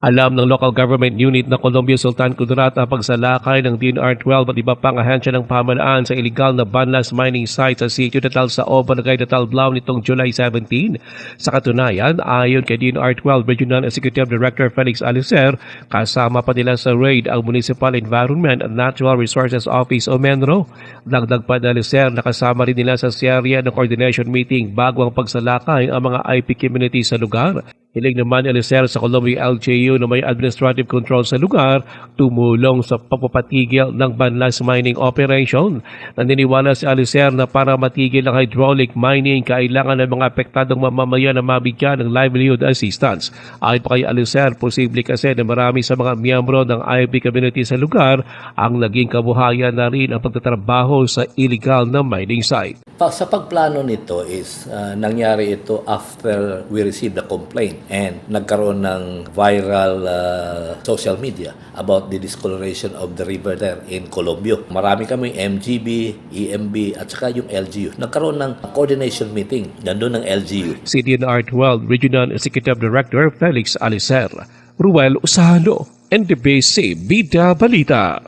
Alam ng local government unit na Columbia Sultan Kudarat ang pagsalakay ng DNR-12 at iba pang ahensya ng pamalaan sa illegal na banlas mining site sa sitio Natal sa Barangay Natal Blau nitong July 17. Sa katunayan, ayon kay DNR-12 Regional Executive Director Felix Alicer, kasama pa nila sa raid ang Municipal Environment and Natural Resources Office o MENRO. Dagdag pa ni Alicer, nakasama rin nila sa serya ng coordination meeting bago ang pagsalakay ang mga IP community sa lugar. Hiling naman ni Alicer sa Columbia LGU na may administrative control sa lugar tumulong sa pagpapatigil ng banlas mining operation. Naniniwala si Alicer na para matigil ang hydraulic mining, kailangan ng mga apektadong mamamayan na mabigyan ng livelihood assistance. Ayon pa kay Alicer, posible kasi na marami sa mga miyembro ng IB community sa lugar ang naging kabuhayan na rin ang pagtatrabaho sa illegal na mining site. Pa- Sa pagplano nito is uh, nangyari ito after we received the complaint and nagkaroon ng viral uh, social media about the discoloration of the river there in Colombia. Marami kami MGB, EMB at saka yung LGU. Nagkaroon ng coordination meeting nandun ng LGU. si DNR-12 Regional Executive Director Felix Alicer. Ruel Usano, NDBC Bida Balita.